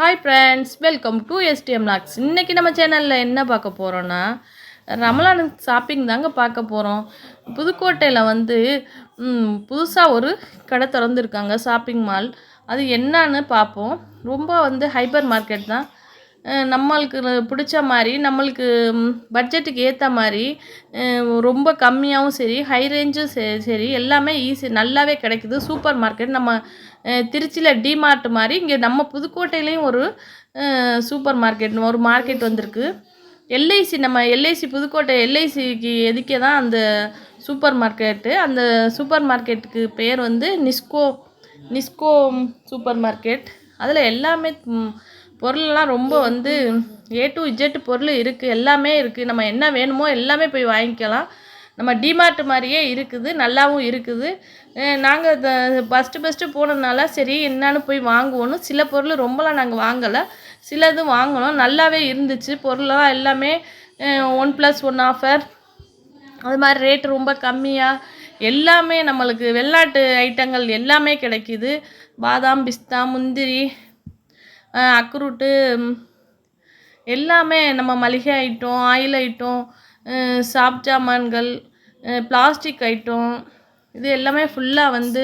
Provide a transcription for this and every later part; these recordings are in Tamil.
Hi friends welcome to STM logs இன்றைக்கி நம்ம சேனலில் என்ன பார்க்க போகிறோன்னா ரமலான் ஷாப்பிங் தாங்க பார்க்க போகிறோம் புதுக்கோட்டையில் வந்து புதுசாக ஒரு கடை திறந்துருக்காங்க ஷாப்பிங் மால் அது என்னான்னு பார்ப்போம். ரொம்ப வந்து ஹைப்பர் மார்க்கெட் தான். நம்மளுக்கு பிடிச்ச மாதிரி நம்மளுக்கு பட்ஜெட்டுக்கு ஏற்ற மாதிரி ரொம்ப கம்மியாகவும் சரி ஹை ரேஞ்சும் சரி சரி எல்லாமே ஈஸி நல்லாவே கிடைக்குது. சூப்பர் மார்க்கெட் நம்ம திருச்சியில் டிமார்ட் மாதிரி இங்கே நம்ம புதுக்கோட்டையிலையும் ஒரு சூப்பர் மார்க்கெட் ஒரு மார்க்கெட் வந்திருக்கு. எல்ஐசி நம்ம எல்ஐசி புதுக்கோட்டை எல்ஐசிக்கு எதுக்கே தான் அந்த சூப்பர் மார்க்கெட்டு அந்த சூப்பர் மார்க்கெட்டுக்கு பேர் வந்து நிஸ்கோ நிஸ்கோ சூப்பர் மார்க்கெட் அதில் எல்லாமே பொருளெல்லாம் ரொம்ப வந்து ஏ டு இஜெட் பொருள் இருக்குது எல்லாமே இருக்குது நம்ம என்ன வேணுமோ எல்லாமே போய் வாங்கிக்கலாம். நம்ம டிமார்ட் மாதிரியே இருக்குது நல்லாவும் இருக்குது. நாங்கள் ஃபஸ்ட்டு ஃபஸ்ட்டு போனதுனால சரி என்னன்னு போய் வாங்குவோன்னு சில பொருள் ரொம்பலாம் நாங்கள் வாங்கலை. சிலது வாங்கினோம். நல்லாவே இருந்துச்சு. பொருளெலாம் எல்லாமே ஒன் ப்ளஸ் ஒன் ஆஃபர் அது மாதிரி ரேட் ரொம்ப கம்மியாக எல்லாமே நம்மளுக்கு வெளிநாட்டு ஐட்டங்கள் எல்லாமே கிடைக்கிது. பாதாம் பிஸ்தா முந்திரி அக்ரூட்டு எல்லாமே நம்ம மளிகை ஐட்டம் ஆயில் ஐட்டம் சாப் ஜாமான்கள் பிளாஸ்டிக் ஐட்டம் இது எல்லாமே ஃபுல்லாக வந்து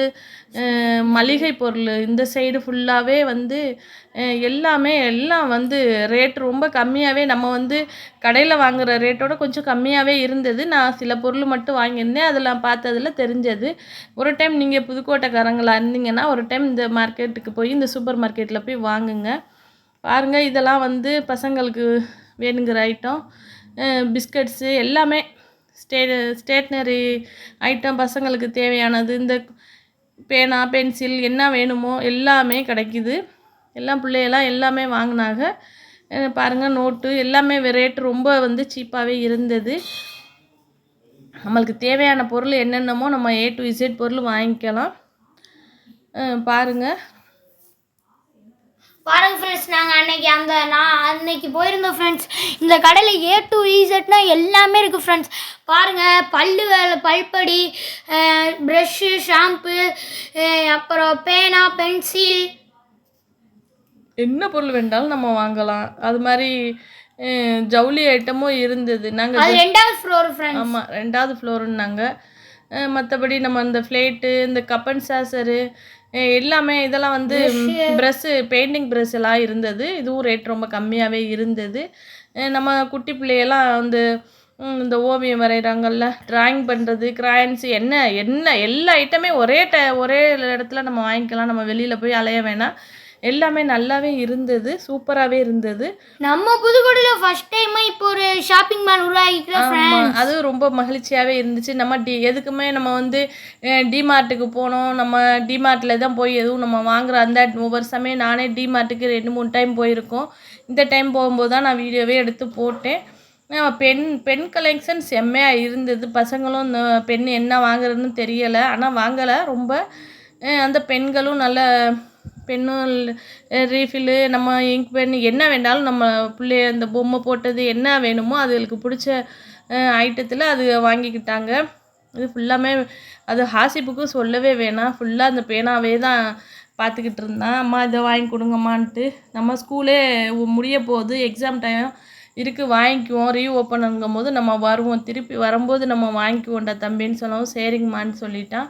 மளிகை பொருள் இந்த சைடு ஃபுல்லாகவே வந்து எல்லாமே எல்லாம் வந்து ரேட் ரொம்ப கம்மியாகவே நம்ம வந்து கடையில் வாங்குகிற ரேட்டோட கொஞ்சம் கம்மியாகவே இருந்தது. நான் சில பொருள் மட்டும் வாங்கியிருந்தேன். அதில் பார்த்ததுல தெரிஞ்சது. ஒரு டைம் நீங்கள் புதுக்கோட்டைக்காரங்களாக இருந்தீங்கன்னா ஒரு டைம் இந்த மார்க்கெட்டுக்கு போய் இந்த சூப்பர் மார்க்கெட்டில் போய் வாங்குங்க. பாருங்கள் இதெல்லாம் வந்து பசங்களுக்கு வேணுங்கிற ஐட்டம் பிஸ்கட்ஸு எல்லாமே ஸ்டே ஸ்டேட்னரி ஐட்டம் பசங்களுக்கு தேவையானது. இந்த பேனா பென்சில் என்ன வேணுமோ எல்லாமே கிடைக்குது. எல்லாம் பிள்ளையெல்லாம் எல்லாமே வாங்கினாங்க. பாருங்கள் நோட்டு எல்லாமே ரேட் ரொம்ப வந்து சீப்பாகவே இருந்தது. நம்மளுக்கு தேவையான பொருள் என்னென்னமோ நம்ம ஏ டு இசட் பொருள் வாங்கிக்கலாம். பாருங்கள் பாருங்க ஃப்ரெண்ட்ஸ் நாங்கள் அன்னைக்கு அந்த நான் அன்னைக்கு போயிருந்தோம் ஃப்ரெண்ட்ஸ் இந்த கடையில் ஏ டு இசட்னா எல்லாமே இருக்குது ஃப்ரெண்ட்ஸ் பாருங்கள் பல்லு வேலை பல்படி ப்ரெஷ்ஷு ஷாம்பு அப்புறம் பேனா பென்சில் என்ன பொருள் வேண்டாலும் நம்ம வாங்கலாம். அது மாதிரி ஜவுளி ஐட்டமும் இருந்தது. நாங்கள் ரெண்டாவது ஃப்ளோர் ஃப்ரெண்ட்ஸ் ஆமாம் ரெண்டாவது ஃப்ளோருன்னாங்க மற்றபடி நம்ம இந்த ஃப்ளேட்டு இந்த கப்பன் சாசரு எல்லாமே இதெல்லாம் வந்து ப்ரெஷ்ஷு பெயிண்டிங் ப்ரெஷ் எல்லாம் இருந்தது. இதுவும் ரேட் ரொம்ப கம்மியாகவே இருந்தது. நம்ம குட்டி பிள்ளையெல்லாம் வந்து இந்த ஓவியம் வரைகிறாங்கல்ல ட்ராயிங் பண்ணுறது கிராயன்ஸ் என்ன என்ன எல்லா ஐட்டமே ஒரே ட ஒரே இடத்துல நம்ம வாங்கிக்கலாம். நம்ம வெளியில் போய் அலைய வேணாம். எல்லாமே நல்லாவே இருந்தது சூப்பராகவே இருந்தது. நம்ம புதுக்கோட்டையில் ஃபர்ஸ்ட் டைமாக இப்போ ஒரு ஷாப்பிங் மால் உருவாக்கிக்கிறோம் ஆமா, அது ரொம்ப மகிழ்ச்சியாகவே இருந்துச்சு. நம்ம டி எதுக்குமே நம்ம வந்து டிமார்ட்டுக்கு போனோம். நம்ம டிமார்ட்டில் தான் போய் எதுவும் நம்ம வாங்குற அந்த ஒவ்வொரு சமயம் நானே டிமார்ட்டுக்கு ரெண்டு மூணு டைம் போயிருக்கோம். இந்த டைம் போகும்போது தான் நான் வீடியோவே எடுத்து போட்டேன். பெண் பெண் கலெக்ஷன் செம்மையாக இருந்தது. பசங்களும் இந்த பெண் என்ன வாங்குறதுன்னு தெரியலை. ஆனால் வாங்கலை. ரொம்ப அந்த பெண்களும் நல்ல பெண்ணும் ரீஃபில்லு நம்ம இங்க் பென் என்ன வேண்டாலும் நம்ம பிள்ளைய அந்த பொம்மை போட்டது என்ன வேணுமோ அதுகளுக்கு பிடிச்ச ஐட்டத்தில் அது வாங்கிக்கிட்டாங்க. இது ஃபுல்லாமே அது ஹாசிப்புக்கும் சொல்லவே வேணாம். ஃபுல்லாக அந்த பேனாவே தான் பார்த்துக்கிட்டு இருந்தான். அம்மா இதை வாங்கி கொடுங்கம்மான்ட்டு. நம்ம ஸ்கூலே முடிய போகுது எக்ஸாம் டைம் இருக்குது வாங்கிக்குவோம். ரீ ஓப்பனுங்கும் போது நம்ம வருவோம். திருப்பி வரும்போது நம்ம வாங்கிக்குவோம்டா தம்பின்னு சொல்லவும் சரிங்கம்மான்னு சொல்லிட்டான்.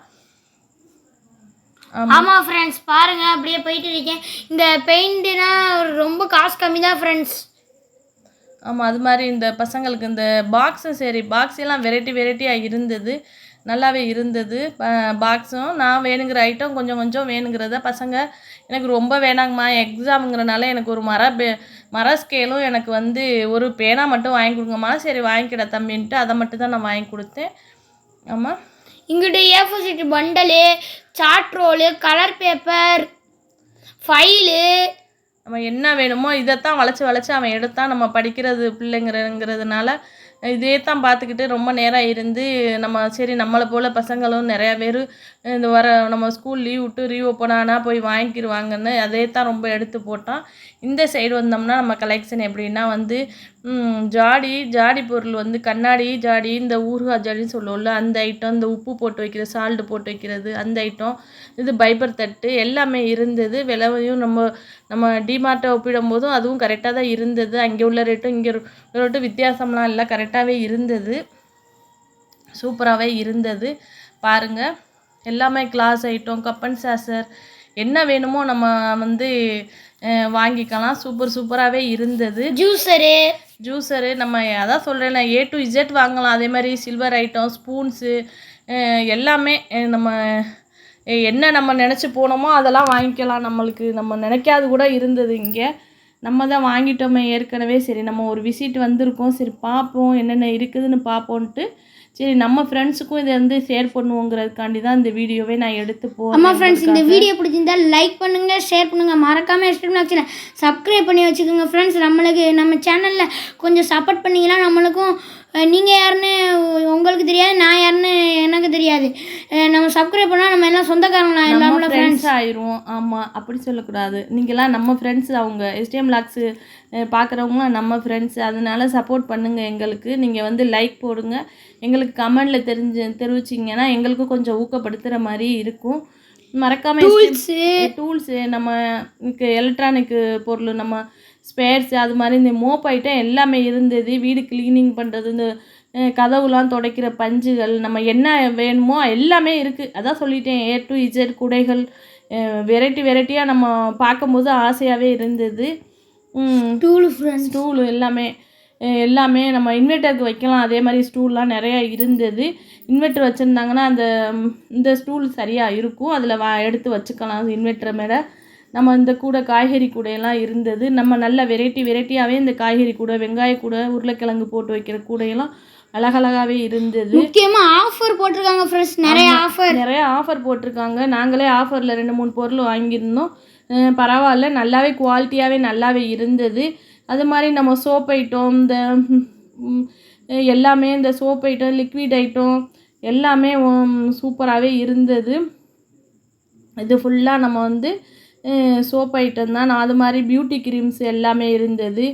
ஆமாம் ஃப்ரெண்ட்ஸ் பாருங்க அப்படியே போயிட்டு இருக்கேன் இந்த பெயிண்ட்னா ரொம்ப காசு கம்மி தான் ஃப்ரெண்ட்ஸ் ஆமாம் அது மாதிரி இந்த பசங்களுக்கு இந்த பாக்ஸும் சரி பாக்ஸ் எல்லாம் வெரைட்டி வெரைட்டியாக இருந்தது. நல்லாவே இருந்தது. பாக்ஸும் நான் வேணுங்கிற ஐட்டம் கொஞ்சம் கொஞ்சம் வேணுங்கிறத பசங்க எனக்கு ரொம்ப வேணாங்கம்மா. எக்ஸாமுங்கிறனால எனக்கு ஒரு மர பே மர ஸ்கேலும் எனக்கு வந்து ஒரு பேனா மட்டும் வாங்கி கொடுங்கம்மா. சரி வாங்கிக்கிட தம்பின்ட்டு அதை மட்டும் தான் நான் வாங்கி கொடுத்தேன். ஆமாம் இங்கிட்ட A four sheet bundle chart roll colour paper file நம்ம என்ன வேணுமோ இதைத்தான் வளைச்சி வளைச்சி அவன் எடுத்தான் நம்ம படிக்கிறது பிள்ளைங்கிறங்கிறதுனால இதே தான் பார்த்துக்கிட்டு ரொம்ப நேரம் இருந்து நம்ம சரி நம்மளை போல் பசங்களும் நிறையா பேர் இந்த வர நம்ம ஸ்கூல் லீவ் விட்டு ரீவ் ஓப்பன் ஆனால் போய் வாங்கிக்கிடுவாங்கன்னு அதே தான் ரொம்ப எடுத்து போட்டோம் இந்த சைடு வந்தோம்னா நம்ம கலெக்ஷன் எப்படின்னா வந்து ஜாடி ஜாடி பொருள் வந்து கண்ணாடி ஜாடி இந்த ஊறுகாய் ஜாடின்னு சொல்லுவோம்ல அந்த ஐட்டம் இந்த உப்பு போட்டு வைக்கிறது சால்ட் போட்டு வைக்கிறது அந்த ஐட்டம் இது பைபர் தட்டு எல்லாமே இருந்தது. விலையும் நம்ம நம்ம டிமார்ட்டை ஒப்பிடும் போதும் அதுவும் கரெக்டாக தான் இருந்தது. அங்கே உள்ள ரேட்டும் இங்கே ரேட்டும் வித்தியாசம்லாம் இல்லை. கரெக்டாகவே இருந்தது. சூப்பராகவே இருந்தது. பாருங்கள் எல்லாமே கிளாஸ் ஐட்டம் கப்பன் சாசர் என்ன வேணுமோ நம்ம வந்து வாங்கிக்கலாம். சூப்பர் சூப்பராகவே இருந்தது. ஜூஸரு ஜூஸரு நம்ம அதான் சொல்கிறேன்ல ஏ டு இஜெட் வாங்கலாம். அதே மாதிரி சில்வர் ஐட்டம் ஸ்பூன்ஸு எல்லாமே நம்ம என்ன நம்ம நினச்சி போனோமோ அதெல்லாம் வாங்கிக்கலாம். நம்மளுக்கு நம்ம நினைக்காது கூட இருந்தது இங்கே. நம்ம தான் வாங்கிட்டோமே ஏற்கனவே. சரி நம்ம ஒரு விசிட் வந்திருக்கோம். சரி பார்ப்போம் என்னென்ன இருக்குதுன்னு பார்ப்போன்ட்டு. சரி நம்ம ஃப்ரெண்ட்ஸுக்கும் இதை வந்து ஷேர் பண்ணுவோங்கிறதுக்காண்டி தான் இந்த வீடியோவே நான் எடுத்து ஆமாம் போகிறேன் ஃப்ரெண்ட்ஸ் இந்த வீடியோ பிடிச்சிருந்தா லைக் பண்ணுங்க ஷேர் பண்ணுங்க. மறக்காம எஸ்டிம் சப்ஸ்கிரைப் பண்ணி வச்சுக்கோங்க ஃப்ரெண்ட்ஸ் நம்மளுக்கு நம்ம சேனலில் கொஞ்சம் சப்போர்ட் பண்ணீங்கன்னா நம்மளுக்கும் அஹ், நீங்க யாருன்னு உங்களுக்கு தெரியாது நான் யாருன்னு எனக்கு தெரியாது. நம்ம சப்ஸ்கிரைப் பண்ணால் நம்ம எல்லாம் சொந்தக்காரங்களா? எல்லாமே ஃப்ரெண்ட்ஸ் ஆயிடுவோம் ஆமாம் அப்படி சொல்லக்கூடாது. நீங்களாம் நம்ம ஃப்ரெண்ட்ஸ் அவங்க எஸ்டிஎம் லாக்ஸு பார்க்குறவங்களாம் நம்ம ஃப்ரெண்ட்ஸ் அதனால சப்போர்ட் பண்ணுங்கள் எங்களுக்கு. நீங்கள் வந்து லைக் போடுங்க. எங்களுக்கு கமெண்டில் தெரிஞ்சு தெரிவிச்சிங்கன்னா எங்களுக்கும் கொஞ்சம் ஊக்கப்படுத்துகிற மாதிரி இருக்கும். மறக்காமல் டூல்ஸு டூல்ஸு நம்ம எலக்ட்ரானிக்கு பொருள் நம்ம ஸ்பேர்ஸ் அது மாதிரி இந்த மோப் ஐட்டம் எல்லாமே இருந்தது. வீடு க்ளீனிங் பண்ணுறது இந்த கதவுலாம் துடைக்கிற பஞ்சுகள் நம்ம என்ன வேணுமோ எல்லாமே இருக்குது அதான் சொல்லிட்டேன் ஏ டு இஜெட் குடைகள் வெரைட்டி வெரைட்டியாக நம்ம பார்க்கும்போது ஆசையாகவே இருந்தது. டூல் ஃப்ரெண்ட்ஸ் ஸ்டூலு எல்லாமே எல்லாமே நம்ம இன்வெர்ட்டருக்கு வைக்கலாம். அதே மாதிரி ஸ்டூல்லாம் நிறையா இருந்தது. இன்வெர்ட்டர் வச்சுருந்தாங்கன்னா அந்த இந்த ஸ்டூல் சரியாக இருக்கும். அதில் வா எடுத்து வச்சுக்கலாம். இன்வெர்ட்டரை மேலே. நம்ம இந்த கூடை காய்கறி கூடையெல்லாம் இருந்தது. நம்ம நல்ல வெரைட்டி வெரைட்டியாகவே இந்த காய்கறி கூடை வெங்காய கூடை உருளைக்கிழங்கு போட்டு வைக்கிற கூடையெல்லாம் அழகழகாகவே இருந்தது. முக்கியமாக ஆஃபர் போட்டிருக்காங்க ஃப்ரெண்ட்ஸ் நிறைய ஆஃபர் நிறைய ஆஃபர் போட்டிருக்காங்க. நாங்களே ஆஃபரில் ரெண்டு மூணு பொருள் வாங்கியிருந்தோம். பரவாயில்ல. நல்லாவே குவாலிட்டியாகவே நல்லாவே இருந்தது. அது மாதிரி நம்ம சோப் ஐட்டம் இந்த எல்லாமே இந்த சோப் ஐட்டம் லிக்விட் ஐட்டம் எல்லாமே சூப்பராகவே இருந்தது. இது ஃபுல்லாக நம்ம வந்து சோப் ஐட்டம் தான். நான் அது மாதிரி பியூட்டி க்ரீம்ஸ் எல்லாமே இருந்தது.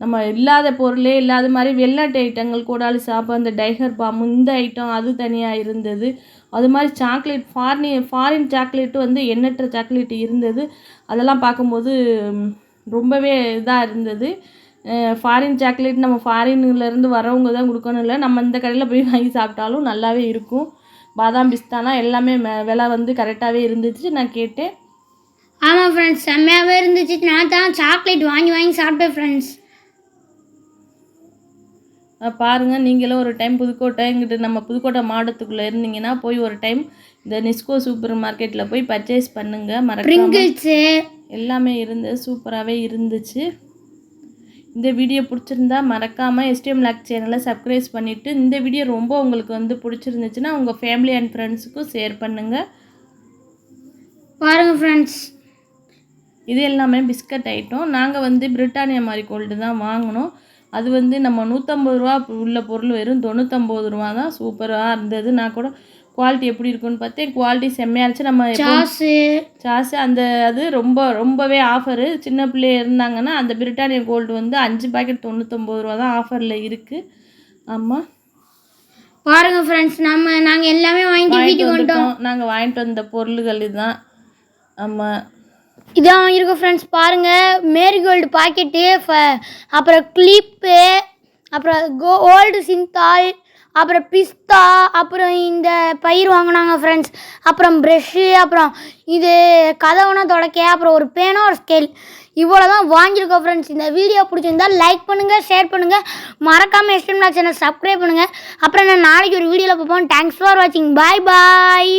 நம்ம இல்லாத பொருளே இல்லாத மாதிரி வெளிநாட்டு ஐட்டங்கள் கூடாலும் சாப்பு அந்த டைகர் பாம் இந்த ஐட்டம் அது தனியாக இருந்தது. அது மாதிரி சாக்லேட் ஃபாரினி ஃபாரின் சாக்லேட்டு வந்து எண்ணற்ற சாக்லேட் இருந்தது. அதெல்லாம் பார்க்கும்போது ரொம்பவே இதாக இருந்தது. ஃபாரின் சாக்லேட் நம்ம ஃபாரின்லேருந்து வரவங்க தான் கொடுக்கணும் இல்லை. நம்ம இந்த கடையில் போய் வாங்கி சாப்பிட்டாலும் நல்லாவே இருக்கும். பாதாம் பிஸ்தானா எல்லாமே விலை வந்து கரெக்டாகவே இருந்துச்சு. நான் கேட்டேன். ஆமாம் ஃப்ரெண்ட்ஸ் செம்மையாகவே இருந்துச்சு. நான் தான் சாக்லேட் வாங்கி வாங்கி சாப்பிட்டேன் ஃப்ரெண்ட்ஸ் அஹ் பாருங்க நீங்களும் ஒரு டைம் புதுக்கோட்டை இங்கிட்டு நம்ம புதுக்கோட்டை மாவட்டத்துக்குள்ளே இருந்தீங்கன்னா போய் ஒரு டைம் இந்த நிஸ்கோ சூப்பர் மார்க்கெட்டில் போய் பர்ச்சேஸ் பண்ணுங்க. மறக்காம ப்ரிங்கிள்ஸு எல்லாமே இருந்தது சூப்பராகவே இருந்துச்சு. இந்த வீடியோ பிடிச்சிருந்தா மறக்காமல் எஸ்டிஎம் லாக் சேனலை சப்ஸ்கிரைப் பண்ணிவிட்டு இந்த வீடியோ ரொம்ப உங்களுக்கு வந்து பிடிச்சிருந்துச்சுன்னா உங்கள் ஃபேமிலி அண்ட் ஃப்ரெண்ட்ஸுக்கும் ஷேர் பண்ணுங்கள் பாருங்கள் ஃப்ரெண்ட்ஸ் இது எல்லாமே பிஸ்கட் ஐட்டம். நாங்கள் வந்து பிரிட்டானியா மாதிரி கோல்டு தான் வாங்கினோம். அது வந்து நம்ம நூற்றம்பது ரூபா உள்ள பொருள் வெறும் தொண்ணூற்றம்பது ரூபா தான். சூப்பராக இருந்தது. நான் கூட குவாலிட்டி எப்படி இருக்குன்னு பார்த்தேன் குவாலிட்டி செம்மையாக இருந்துச்சு. நம்ம சாஸு. சாஸ் அந்த அது ரொம்ப ரொம்பவே ஆஃபரு சின்ன பிள்ளை இருந்தாங்கன்னா அந்த பிரிட்டானியா கோல்டு வந்து அஞ்சு பாக்கெட் தொண்ணூத்தொம்பது ரூபா தான் ஆஃபரில் இருக்குது ஆமாம் பாருங்க ஃப்ரெண்ட்ஸ் நம்ம நாங்கள் எல்லாமே வாங்கிட்டு வீட்டுக்கு வந்துட்டோம். நாங்கள் வாங்கிட்டு வந்த பொருள்கள் இதுதான். ஆமாம் இதான் வாங்கியிருக்கோம் ஃப்ரெண்ட்ஸ் பாருங்க. மேரிகோல்டு பாக்கெட்டு அப்புறம் கிளிப்பு அப்புறம் கோ ஓல்டு சிந்தால் அப்புறம் பிஸ்தா அப்புறம் இந்த பயிர் வாங்கினாங்க ஃப்ரெண்ட்ஸ் அப்புறம் ப்ரெஷ்ஷு அப்புறம் இது கதவுனா தொடக்க அப்புறம் ஒரு பேனா ஒரு ஸ்கேல் இவ்வளோ தான் வாங்கியிருக்கோம் ஃப்ரெண்ட்ஸ் இந்த வீடியோ பிடிச்சிருந்தால் லைக் பண்ணுங்கள் ஷேர் பண்ணுங்கள் மறக்காமல் எஸ்டிஎம் சேனல் சப்ஸ்கிரைப் பண்ணுங்கள் அப்புறம் நான் நாளைக்கு ஒரு வீடியோவில் பார்ப்போம். தேங்க்ஸ் ஃபார் வாட்சிங் பாய் பாய்